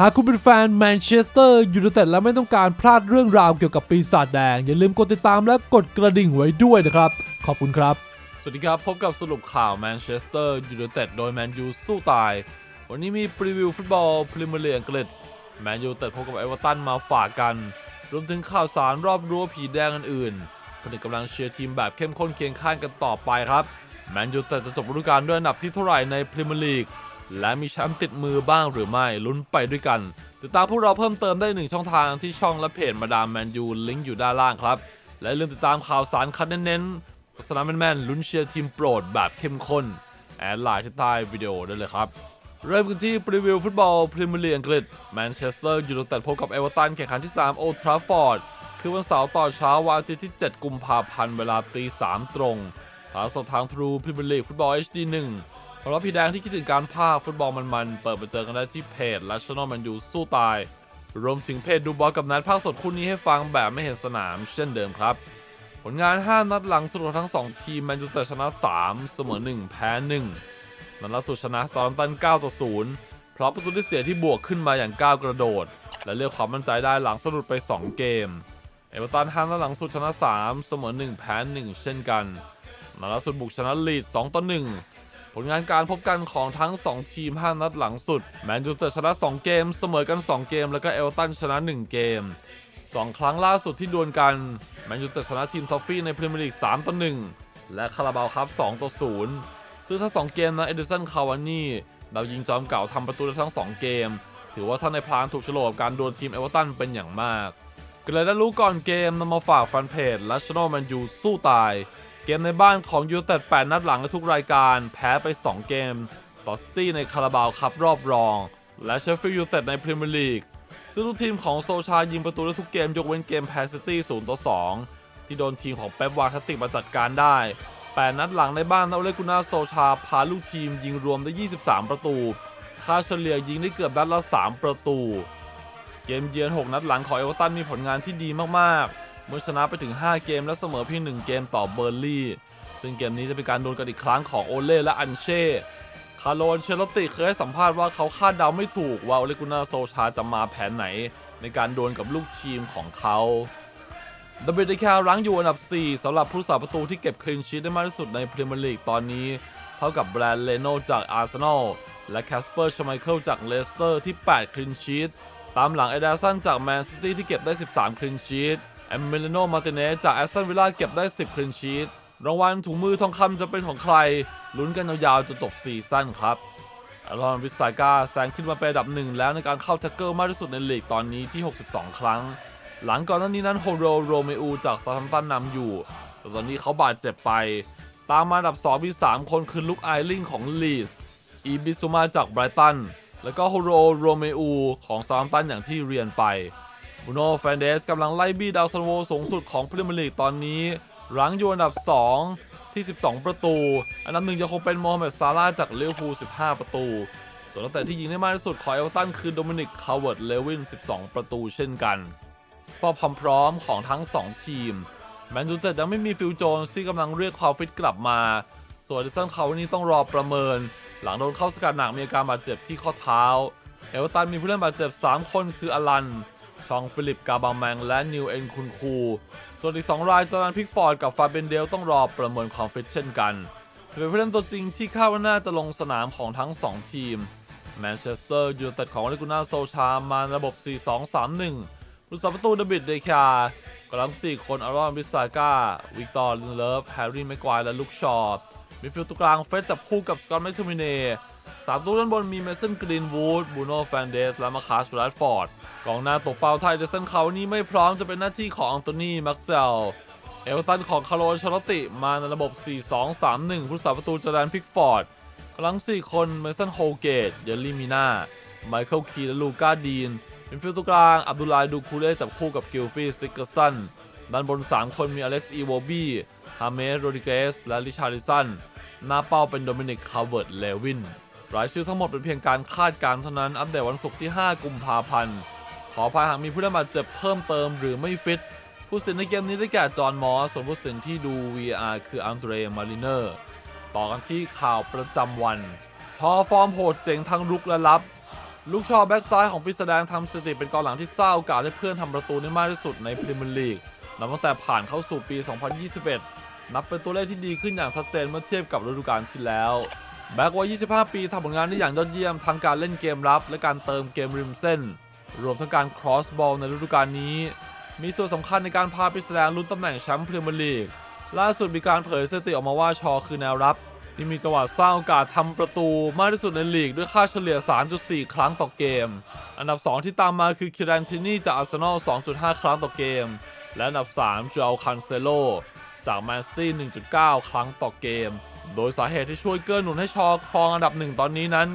หากคุณเป็นแฟนแมนเชสเตอร์ยูไนเต็ดและไม่ต้องการพลาดเรื่องราวเกี่ยวกับปีศาจแดง อย่าลืมกดติดตามและกดกระดิ่งไว้ด้วยนะครับ ขอบคุณครับ สวัสดีครับ พบกับสรุปข่าวแมนเชสเตอร์ยูไนเต็ดโดยแมนยูสู้ตาย วันนี้มีพรีวิวฟุตบอลพรีเมียร์ลีกอังกฤษแมนยูเต็ดพบกับเอเวอร์ตันมาฝากกัน รวมถึงข่าวสารรอบรั้วผีแดงอื่นๆผนึกกำลังเชียร์ทีมแบบเข้มข้นเคียงข้างกันต่อไปครับแมนยูเต็ดจะจบฤดูกาลด้วยอันดับที่เท่าไหร่ในพรีเมียร์ลีก และมีแชมป์ติดมือบ้างหรือไม่ลุ้นไปด้วยกัน ติดตามพวกเราเพิ่มเติมได้หนึ่งช่องทางที่ช่องและเพจมาดามแมนยูลิงก์อยู่ด้านล่างครับ และลืมติดตามข่าวสารคัดเน้นๆลักษณะแมนๆลุ้นเชียร์ทีมโปรดแบบเข้มข้นแอดไลน์ที่ใต้วิดีโอได้เลยครับเริ่มกันที่พรีวิวฟุตบอลพรีเมียร์ลีกอังกฤษแมนเชสเตอร์ยูไนเต็ดพบกับเอเวอร์ตันแข่งขันที่ 3 โอทราฟอร์ด คือวันเสาร์ต่อเช้าวันอาทิตย์ที่ 7 กุมภาพันธ์เวลาตี 3 ตรงถ่ายสดทางทรูพรีเมียร์ลีกฟุตบอล HD 1 เพราะพี่แดงที่คิดถึงการพากย์ฟุตบอลมันๆ เปิดมาเจอกันได้ที่เพจและช่องแมนยูสู้ตาย รวมถึงเพจดูบอลกับนัดภาคสดคู่นี้ให้ฟังแบบไม่เห็นสนามเช่นเดิมครับ ผลงาน 5 นัดหลังสุดของทั้ง 2 ทีมแมนยูเต็ดชนะ 3 เสมอ 1 แพ้ 1 นัดล่าสุดชนะซาร์ตัน 9 ต่อ 0 เพราะประตูที่เสียที่บวกขึ้นมาอย่างก้าวกระโดด และเรียกความมั่นใจได้หลังสะดุดไป 2 เกม เอเวอร์ตัน5นัดหลังสุดชนะ 3 เสมอ 1 แพ้ 1 เช่นกันนัดล่าสุดบุกชนะลีดส์2ต่อ 1 ผลงานการพบกันของทั้ง 2 ทีม 5 นัดหลังสุด แมนยูเต็ดชนะ 2 เกม เสมอกัน 2 เกม แล้วก็เอเวตันชนะ 1 เกม 2 ครั้งล่าสุดที่ดวลกัน แมนยูเต็ดชนะทีมทอฟฟี่ในพรีเมียร์ลีก 3 ต่อ 1 และคาราบาวครับ 2 ต่อ 0 ซึ่งทั้ง 2 เกมนะเอเดสันคาวานี่ดาวยิงจอมเก่าทำประตูได้ทั้ง 2 เกม ถือว่าท่านในพลางถูกโฉลกบการดวลทีมเอเวอร์ตันเป็นอย่างมากก็เลยได้รู้ก่อนเกมนำมาฝากแฟนเพจและช n นแมนยูสู้ตาย เกมในบ้านของยูเต็ด8นัดหลังในทุกรายการ แพ้ไป 2 เกม ต่อซิตี้ในคาราบาวคัพรอบรอง และเชฟฟิลด์ยูเต็ดในพรีเมียร์ลีก ซึ่งทุกทีมของโซชายิงประตูได้ทุกเกมยกเว้นเกมแพ้ซิตี้0ต่อ2 ที่โดนทีมของเป๊ปวาคติกมาจัดการได้ 8 นัดหลังในบ้านนาเลกุนาโซชาพาลูกทีมยิงรวมได้ 23 ประตู ค่าเฉลี่ยยิงได้เกือบนัดละ 3 ประตู เกมเยือน 6 นัดหลังของเอเวอร์ตันมีผลงานที่ดีมากๆ มื่อชนะไปถึง 5 เกมและเสมอเพียง1เกมต่อเบอร์ลี่ ซึ่งเกมนี้จะเป็นการโดนกันอีกครั้งของโอเล่และอันเช่ คาร์โลนเชลติเคยให้สัมภาษณ์ว่าเขาคาดเดาไม่ถูกว่าโอเลกุนาโซชาจะมาแผนไหน ในการดวลกับลูกทีมของเขาดับเบิลเดครั้งอยู่อันดับ 4สำหรับผู้สาประตูที่เก็บคลีนชีตได้มากที่สุดในพรีเมียร์ลีกตอนนี้ เท่ากับแบรนด์เลโนจากอาร์เซนอลและแคสเปอร์ชไมเคิลจากเลสเตอร์ที่ 8 คลีนชีตตามหลังเอเดสันจากแมนซิตี้ที่เก็บได้ 13 คลีนชีต แอมเมลิโนมาติเนสจากแอสตันวิลล่าเก็บได้ 10คลีนชีตรางวัลถุงมือทองคำจะเป็นของใคร ลุ้นกันยาวๆจนจบซีซั่นครับอารอนวิสากาแซงขึ้นมาเป็นอันดับหนึ่งแล้วในการเข้าแท็กเกิลมากที่สุดในลีกตอนนี้ที่ 62 ครั้ง หลังก่อนหน้านี้นั้นโฮโรโรเมอูจากซาทัมตันนำอยู่ แต่ตอนนี้เขาบาดเจ็บไป ตามมาอันดับ 2 มี 3 คนคือลุกไอลิงของลีสอีบิซูมาจากไบรตัน แล้วก็โฮโรโรเมอูของซาทัมตันอย่างที่เรียนไป บูโนแฟนเดสกำลังไล่บี้ดาวซันโวสูงสุดของพรีเมียร์ลีกตอนนี้หลังอยู่อันดับ 2 ที่ 12 ประตู อันดับหนึ่งจะคงเป็นโมฮัมเหม็ดซาร่าจากลิเวอร์พูล 15 ประตู ส่วนนักเตะที่ยิงได้มากที่สุดของเอเวอร์ตันคือโดมินิก คาร์เวิร์ด เลวิน 12 ประตูเช่นกันสภาพความพร้อมของทั้ง 2 ทีม แมนยูเต็ดยังไม่มีฟิลโจนส์ที่กำลังเรียกความฟิตกลับมา ส่วนดิสันเขาวันนี้ต้องรอประเมิน หลังโดนเข้าสกัดหนักมีอาการบาดเจ็บที่ข้อเท้า เอเวอร์ตันมีผู้เล่นบาดเจ็บ 3 คนคืออลัน ชองฟิลิปกาบาแมงและนิวเอ็นคุนคู ส่วนอีก 2 รายจอร์แดนพิกฟอร์ดกับฟาเบนเดลต้องรอประเมินความฟิตเช่นกันเป็นผู้เล่นตัวจริงที่คาดว่าน่าจะลงสนามของทั้ง 2 ทีมแมนเชสเตอร์ยูไนเต็ดของอเลกุน่าโซชามาระบบ 4-2-3-1ผู้สัประตูเดวิดเดคากลัง4คนอารอนวิสาก้า วิกตอร์ลินเลิฟ แฮร์รี่แม็กควายและลุคชอร์มิดฟิลด์ตัวกลางเฟรดจับคู่กับสกอตต์แมคทูมิเน่ สามตัวด้านบนมีเมสันกรีนวูดบูโน่แฟนเดสและมาคาสแรดฟอร์ดกองหน้าตกเป้าไทยเดซันเขานี้ไม่พร้อมจะเป็นหน้าที่ของอังโตนีแม็กเซลเอลตันของคาร์โลชลติ มาในระบบ 4-2-3-1 ผู้สาประตูจอร์แดนพิกฟอร์ดกำลัง 4 คนเมสันโฮเกตเดลลี่มิน่าไมเคิลคีและลูก้าดีนเป็นฟิลตัวกลาง อับดุลไลดูคูเล่จับคู่กับกิลฟี่ซิกเกอร์สันด้านบน 3 คนมีอเล็กซ์อีโวบี้ฮาเมสโรดิเกสและริชาริสันหน้าเป้าเป็นโดมินิกคาร์เวิร์ดเลวิน รายชื่อทั้งหมดเป็นเพียงการคาดการณ์เท่านั้นอัปเดตวันศุกร์ที่ 5 กุมภาพันธ์ ขออภัยหากมีผู้ได้รับาดเจ็บเพิ่มเติมหรือไม่ฟิต ผู้สินในเกมนี้ได้แก่จอห์นมอสส่วนผู้สินที่ดู VR คืออังเดรมาริเนอร์ต่อกันที่ข่าวประจำวันชอฟอร์มโหดเจ๋งทั้งรุกและรับ ลูกชอแบ็กซ้ายของปีศาจแดงทำสถิติเป็นกองหลังที่สร้างโอกาสให้เพื่อนทำประตูได้มากที่สุดในพรีเมียร์ลีกนับตั้งแต่ผ่านเข้าสู่ปี 2021 นับเป็นตัวเลขที่ดีขึ้นอย่างชัดเจนเมื่อเทียบกับฤดูกาลที่แล้ว แบ็กวัย 25 ปีทำผลงานได้อย่างยอดเยี่ยมทั้งการเล่นเกมรับ และการเติมเกมริมเส้น รวมทั้งการครอสบอลในฤดูกาลนี้ มีส่วนสำคัญในการพาปีศาจแดงลุ้นตำแหน่งแชมป์พรีเมียร์ลีก ล่าสุดมีการเผยสถิติออกมาว่าชอคือแนวรับ ที่มีจังหวะสร้างโอกาสทำประตูมากที่สุดในลีกด้วยค่าเฉลี่ย 3.4 ครั้งต่อเกม อันดับ 2 ที่ตามมาคือคิรันทินี่จากอาร์เซนอล 2.5 ครั้งต่อเกม และอันดับ3จูเอาคันเซโลจากแมนซิตี้ 1.9 ครั้งต่อเกม โดยสาเหตุที่ช่วยเกื้อหนุนให้ชอครองอันดับหนึ่งตอนนี้นั้น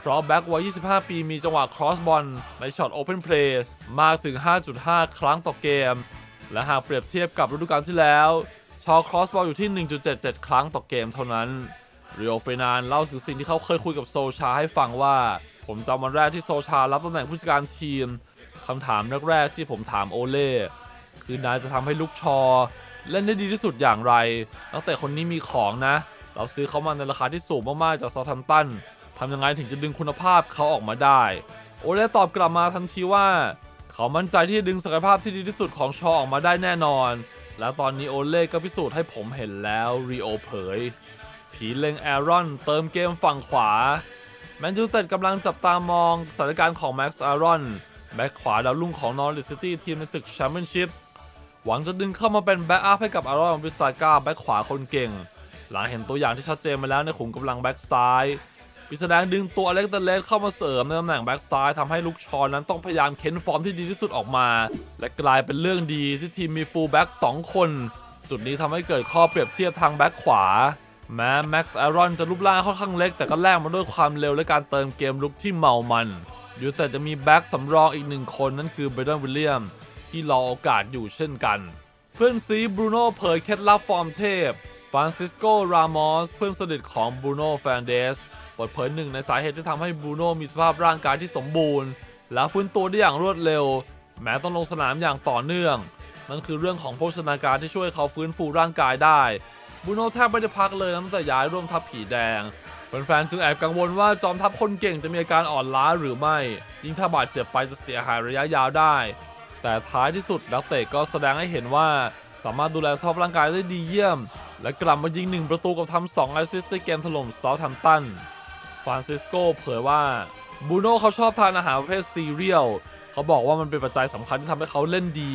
เพราะแบ็กวัย 25 ปีมีจังหวะครอสบอลในช็อตโอเพนเพลย์มากถึง 5.5 ครั้งต่อเกม และหากเปรียบเทียบกับฤดูกาลที่แล้ว ชอครอสบอลอยู่ที่ 1.77 ครั้งต่อเกมเท่านั้นเรีโอเฟนานเล่าถึงสิ่งที่เขาเคยคุยกับโซชาให้ฟังว่า ผมจำวันแรกที่โซชารับตำแหน่งผู้จัดการทีมคำถามแรกๆที่ผมถามโอเล่คือนายจะทำให้ลูกชอ เล่นได้ดีที่สุดอย่างไรตั้งแต่คนนี้มีของนะ เราซื้อเขามาในราคาที่สูงมากๆจากซาทัมตันทำยังไงถึงจะดึงคุณภาพเขาออกมาได้ โอเล่ตอบกลับมาทันทีว่า เขามั่นใจที่จะดึงศักยภาพที่ดีที่สุดของชอออกมาได้แน่นอน และตอนนี้โอเล่ก็พิสูจน์ให้ผมเห็นแล้วรีโอเผย ผีเล็งแอรอนเติมเกมฝั่งขวาแมนยูเต็ดกำลังจับตามองสถานการณ์ของแม็กซ์แอรอนแบ็คขวาดาวรุ่งของนอริสซิตี้ทีมในศึกแชมเปี้ยนชิพหวังจะดึงเข้ามาเป็นแบ็กอัพให้กับอารอนวิสาก้าแบ็คขวาคนเก่ง หลังเห็นตัวอย่างที่ชัดเจนมาแล้วในขุมกำลังแบ็กซ้ายปิแสดงดึงตัวอเล็กเตเลสเข้ามาเสริมในตำแหน่งแบ็กซ้ายทำให้ลูกชอนั้นต้องพยายามเค้นฟอร์มที่ดีที่สุดออกมา และกลายเป็นเรื่องดีที่ทีมมีฟูลแบ็กสองคน จุดนี้ทำให้เกิดข้อเปรียบเทียบทางแบ็กขวา แม้แม็กซ์แอรอนจะรูปร่างค่อนข้างเล็ก แต่ก็แลกมาด้วยความเร็วและการเติมเกมลุกที่เมามันอยู่แต่จะมีแบ็กสำรองอีกหนึ่งคนนั่นคือเบรดอนวิลเลียมที่รอโอกาสอยู่เช่นกัน เพื่อนซีบรูโน่เผยเคล็ดลับฟอร์มเทพ ฟรานซิสโก รามอส เพื่อนสนิทของบรูโน่ แฟนเดส เปิดเผยหนึ่งในสาเหตุที่ทำให้บรูโน่มีสภาพร่างกายที่สมบูรณ์ และฟื้นตัวได้อย่างรวดเร็ว แม้ต้องลงสนามอย่างต่อเนื่อง นั่นคือเรื่องของโภชนาการที่ช่วยเขาฟื้นฟูร่างกายได้บรูโน่แทบไม่ได้พักเลยตั้งแต่ย้ายร่วมทัพผีแดงแฟนๆจึงแอบกังวลว่าจอมทัพคนเก่งจะมีอาการอ่อนล้าหรือไม่ ยิ่งถ้าบาดเจ็บไปจะเสียหายระยะยาวได้ แต่ท้ายที่สุดนักเตะก็แสดงให้เห็นว่า สามารถดูแลสภาพร่างกายได้ดีเยี่ยม และกลับมายิง 1 ประตูกับทำ2แอสซิสต์ในเกมถล่มเซาท์แฮมป์ตัน ฟรานซิสโกเผยว่าบูโน่เขาชอบทานอาหารประเภทซีเรียลเขาบอกว่ามันเป็นปัจจัยสำคัญที่ทำให้เขาเล่นดี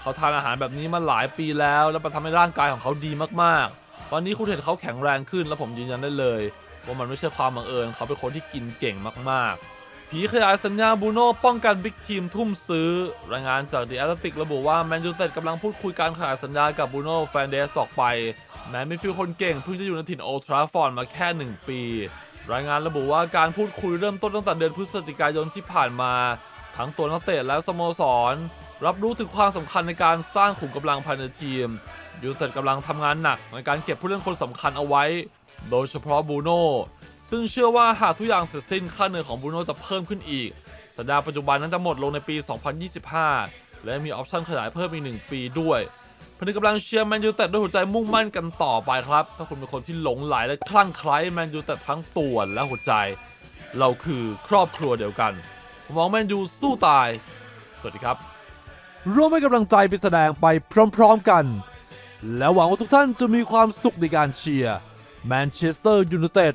เขาทานอาหารแบบนี้มาหลายปีแล้ว และมันทำให้ร่างกายของเขาดีมากๆ ตอนนี้คุณเห็นเขาแข็งแรงขึ้นและผมยืนยันได้เลย ว่ามันไม่ใช่ความบังเอิญเขาเป็นคนที่กินเก่งมากๆ ผีขยายสัญญาบูโน่ป้องกันบิ๊กทีมทุ่มซื้อ รายงานจาก The Athletic ระบุว่าแมนยูเต็ดกำลังพูดคุยการขยายสัญญากับบูโน่แฟนเดสออกไป แม้มิดฟิลด์คนเก่งเพิ่งจะอยู่ในถิ่นโอทราฟอร์ดมาแค่ 1 ปี รายงานระบุว่าการพูดคุยเริ่มต้นตั้งแต่เดือนพฤศจิกายนที่ผ่านมา ทั้งตัวนักเตะและสโมสร รับรู้ถึงความสำคัญในการสร้างขุมกำลังภายในทีมยูเต็ดกำลังทำงานหนักในการเก็บผู้เล่นคนสำคัญเอาไว้ โดยเฉพาะบูโน่ ซึ่งเชื่อว่าหากทุกอย่างเสร็จสิ้นค่าเหนื่อยของบูโน่จะเพิ่มขึ้นอีก สัญญาปัจจุบันนั้นจะหมดลงในปี 2025 และมีออปชั่นขยายเพิ่มอีก 1 ปีด้วยพนึกกำลังเชียร์แมนยูเต็ดด้วยหัวใจมุ่งมั่นกันต่อไปครับ ถ้าคุณเป็นคนที่หลงไหลและคลั่งไคล้แมนยูเต็ดทั้งตัวและหัวใจ เราคือครอบครัวเดียวกันผมมองแมนยูสู้ตาย สวัสดีครับ ร่วมให้กำลังใจไปแสดงไปพร้อมๆกัน และหวังว่าทุกท่านจะมีความสุขในการเชียร์แมนเชสเตอร์ยูไนเต็ด